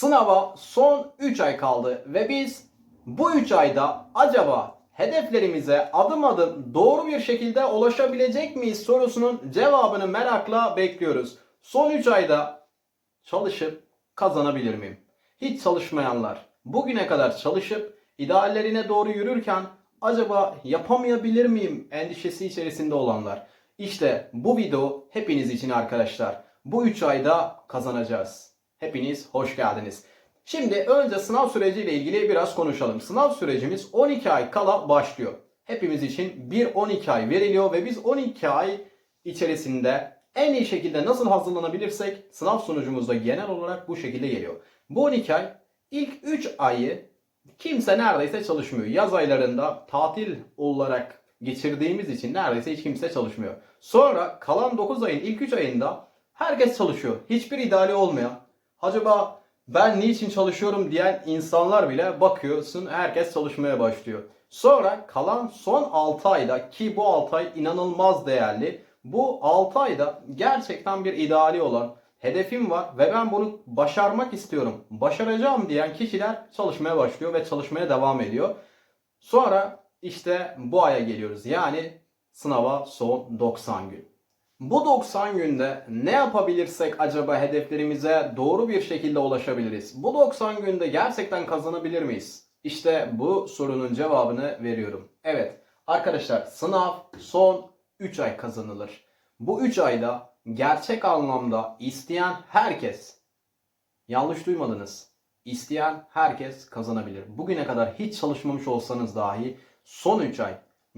Sınava son 3 ay kaldı ve biz bu 3 ayda acaba hedeflerimize adım adım doğru bir şekilde ulaşabilecek miyiz sorusunun cevabını merakla bekliyoruz. Son 3 ayda çalışıp kazanabilir miyim? Hiç çalışmayanlar, bugüne kadar çalışıp ideallerine doğru yürürken acaba yapamayabilir miyim endişesi içerisinde olanlar. İşte bu video hepiniz için arkadaşlar. Bu 3 ayda kazanacağız. Hepiniz hoş geldiniz. Şimdi önce sınav süreciyle ilgili biraz konuşalım. Sınav sürecimiz 12 ay kala başlıyor. Hepimiz için bir 12 ay veriliyor ve biz 12 ay içerisinde en iyi şekilde nasıl hazırlanabilirsek sınav sonucumuz da genel olarak bu şekilde geliyor. Bu 12 ay ilk 3 ayı kimse neredeyse çalışmıyor. Yaz aylarında tatil olarak geçirdiğimiz için neredeyse hiç kimse çalışmıyor. Sonra kalan 9 ayın ilk 3 ayında herkes çalışıyor. Hiçbir ideali olmayan. Acaba ben niçin çalışıyorum diyen insanlar bile bakıyorsun herkes çalışmaya başlıyor. Sonra kalan son 6 ayda ki bu 6 ay inanılmaz değerli. Bu 6 ayda gerçekten bir ideali olan hedefim var ve ben bunu başarmak istiyorum. Başaracağım diyen kişiler çalışmaya başlıyor ve çalışmaya devam ediyor. Sonra işte bu aya geliyoruz. Yani sınava son 90 gün. Bu 90 günde ne yapabilirsek acaba hedeflerimize doğru bir şekilde ulaşabiliriz? Bu 90 günde gerçekten kazanabilir miyiz? İşte bu sorunun cevabını veriyorum. Evet arkadaşlar sınav son 3 ay kazanılır. Bu 3 ayda gerçek anlamda isteyen herkes yanlış duymadınız. İsteyen herkes kazanabilir. Bugüne kadar hiç çalışmamış olsanız dahi son 3 ay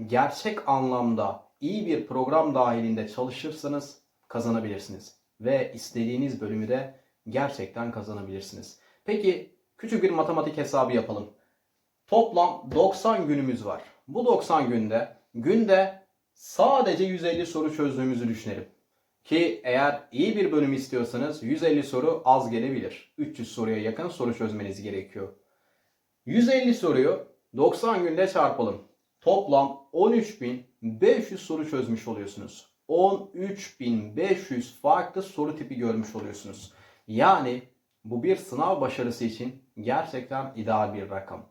gerçek anlamda iyi bir program dahilinde çalışırsanız kazanabilirsiniz. Ve istediğiniz bölümü de gerçekten kazanabilirsiniz. Peki küçük bir matematik hesabı yapalım. Toplam 90 günümüz var. Bu 90 günde günde sadece 150 soru çözdüğümüzü düşünelim. Ki eğer iyi bir bölüm istiyorsanız 150 soru az gelebilir. 300 soruya yakın soru çözmeniz gerekiyor. 150 soruyu 90 günde çarpalım. Toplam 13.500 soru çözmüş oluyorsunuz. 13.500 farklı soru tipi görmüş oluyorsunuz. Yani bu bir sınav başarısı için gerçekten ideal bir rakam.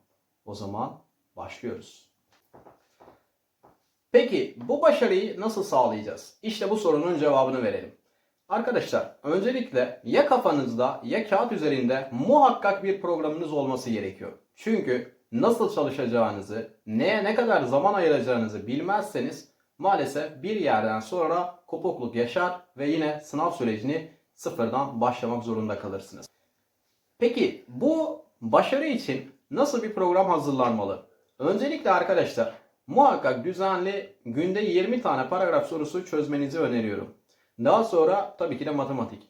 O zaman başlıyoruz. Peki bu başarıyı nasıl sağlayacağız? İşte bu sorunun cevabını verelim. Arkadaşlar öncelikle ya kafanızda ya kağıt üzerinde muhakkak bir programınız olması gerekiyor. Çünkü nasıl çalışacağınızı, neye ne kadar zaman ayıracağınızı bilmezseniz maalesef bir yerden sonra kopukluk yaşar ve yine sınav sürecini sıfırdan başlamak zorunda kalırsınız. Peki bu başarı için nasıl bir program hazırlanmalı? Öncelikle arkadaşlar muhakkak düzenli günde 20 tane paragraf sorusu çözmenizi öneriyorum. Daha sonra tabii ki de matematik.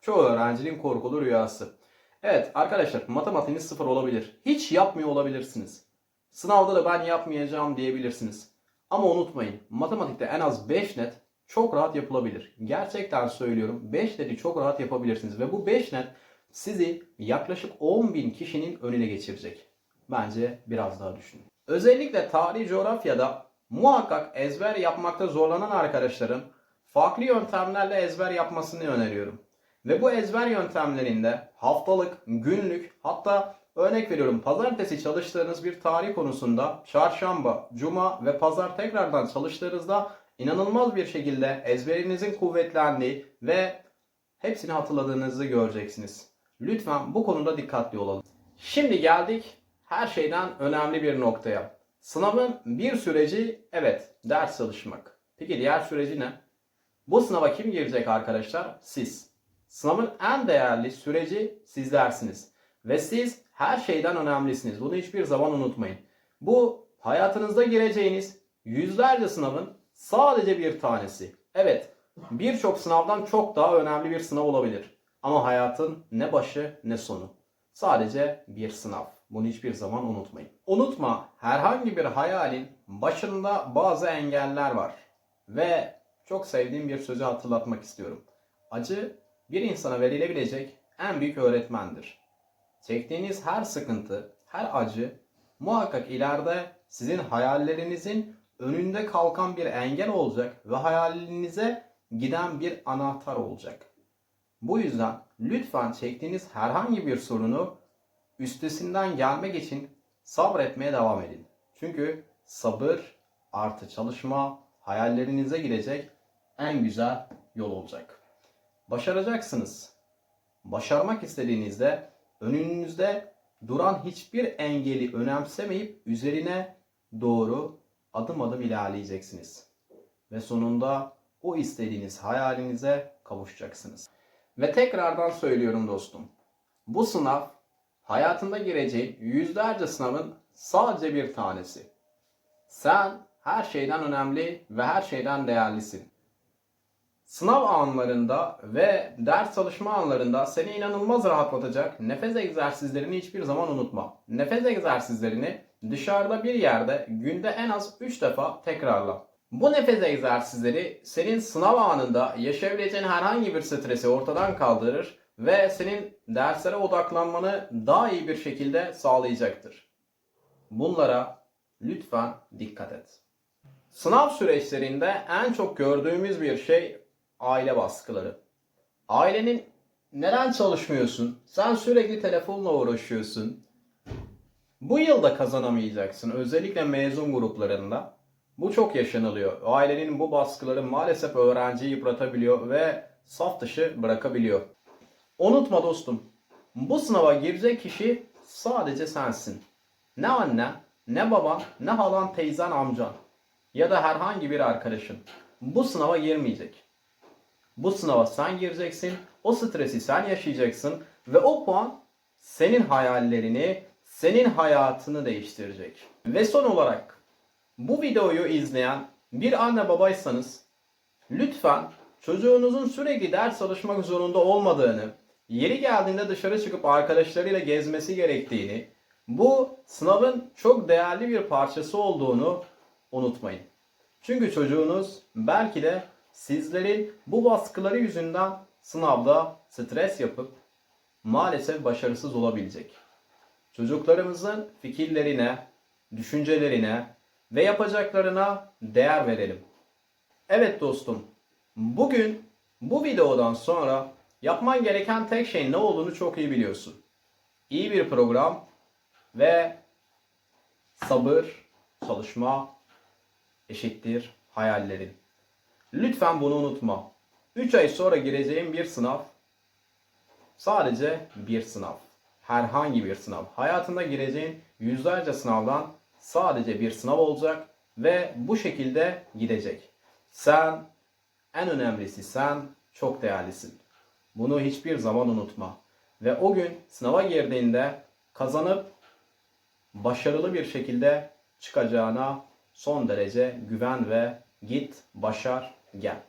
Çoğu öğrencinin korkulu rüyası. Evet arkadaşlar matematiğiniz sıfır olabilir. Hiç yapmıyor olabilirsiniz. Sınavda da ben yapmayacağım diyebilirsiniz. Ama unutmayın matematikte en az 5 net çok rahat yapılabilir. Gerçekten söylüyorum 5 neti çok rahat yapabilirsiniz. Ve bu 5 net sizi yaklaşık 10.000 kişinin önüne geçirecek. Bence biraz daha düşünün. Özellikle tarih coğrafyada muhakkak ezber yapmakta zorlanan arkadaşların farklı yöntemlerle ezber yapmasını öneriyorum. Ve bu ezber yöntemlerinde haftalık, günlük hatta örnek veriyorum pazartesi çalıştığınız bir tarih konusunda çarşamba, cuma ve pazar tekrardan çalıştığınızda inanılmaz bir şekilde ezberinizin kuvvetlendiği ve hepsini hatırladığınızı göreceksiniz. Lütfen bu konuda dikkatli olalım. Şimdi geldik her şeyden önemli bir noktaya. Sınavın bir süreci evet ders çalışmak. Peki diğer süreci ne? Bu sınava kim girecek arkadaşlar? Siz. Sınavın en değerli süreci sizlersiniz. Ve siz her şeyden önemlisiniz. Bunu hiçbir zaman unutmayın. Bu hayatınızda gireceğiniz yüzlerce sınavın sadece bir tanesi. Evet, birçok sınavdan çok daha önemli bir sınav olabilir. Ama hayatın ne başı ne sonu. Sadece bir sınav. Bunu hiçbir zaman unutmayın. Unutma, herhangi bir hayalin başında bazı engeller var. Ve çok sevdiğim bir sözü hatırlatmak istiyorum. Acı bir insana verilebilecek en büyük öğretmendir. Çektiğiniz her sıkıntı, her acı muhakkak ileride sizin hayallerinizin önünde kalkan bir engel olacak ve hayalinize giden bir anahtar olacak. Bu yüzden lütfen çektiğiniz herhangi bir sorunu üstesinden gelmek için sabretmeye devam edin. Çünkü sabır artı çalışma hayallerinize gidecek en güzel yol olacak. Başaracaksınız. Başarmak istediğinizde önünüzde duran hiçbir engeli önemsemeyip üzerine doğru adım adım ilerleyeceksiniz. Ve sonunda o istediğiniz hayalinize kavuşacaksınız. Ve tekrardan söylüyorum dostum. Bu sınav hayatında gireceğin yüzlerce sınavın sadece bir tanesi. Sen her şeyden önemli ve her şeyden değerlisin. Sınav anlarında ve ders çalışma anlarında seni inanılmaz rahatlatacak nefes egzersizlerini hiçbir zaman unutma. Nefes egzersizlerini dışarıda bir yerde günde en az 3 defa tekrarla. Bu nefes egzersizleri senin sınav anında yaşayabileceğin herhangi bir stresi ortadan kaldırır ve senin derslere odaklanmanı daha iyi bir şekilde sağlayacaktır. Bunlara lütfen dikkat et. Sınav süreçlerinde en çok gördüğümüz bir şey aile baskıları. Ailenin neden çalışmıyorsun? Sen sürekli telefonla uğraşıyorsun. Bu yıl da kazanamayacaksın. Özellikle mezun gruplarında. Bu çok yaşanılıyor. Ailenin bu baskıları maalesef öğrenciyi yıpratabiliyor ve saf dışı bırakabiliyor. Unutma dostum. Bu sınava girecek kişi sadece sensin. Ne annen, ne baban, ne halan, teyzen, amcan ya da herhangi bir arkadaşın bu sınava girmeyecek. Bu sınava sen gireceksin, o stresi sen yaşayacaksın ve o puan senin hayallerini, senin hayatını değiştirecek. Ve son olarak bu videoyu izleyen bir anne babaysanız lütfen çocuğunuzun sürekli ders çalışmak zorunda olmadığını, yeri geldiğinde dışarı çıkıp arkadaşlarıyla gezmesi gerektiğini, bu sınavın çok değerli bir parçası olduğunu unutmayın. Çünkü çocuğunuz belki de sizlerin bu baskıları yüzünden sınavda stres yapıp maalesef başarısız olabilecek. Çocuklarımızın fikirlerine, düşüncelerine ve yapacaklarına değer verelim. Evet dostum, bugün bu videodan sonra yapman gereken tek şey ne olduğunu çok iyi biliyorsun. İyi bir program ve sabır, çalışma eşittir hayallerin. Lütfen bunu unutma. 3 ay sonra gireceğin bir sınav sadece bir sınav. Herhangi bir sınav. Hayatında gireceğin yüzlerce sınavdan sadece bir sınav olacak ve bu şekilde gidecek. Sen en önemlisi sen çok değerlisin. Bunu hiçbir zaman unutma. Ve o gün sınava girdiğinde kazanıp başarılı bir şekilde çıkacağına son derece güven ve git, başar, Yeah.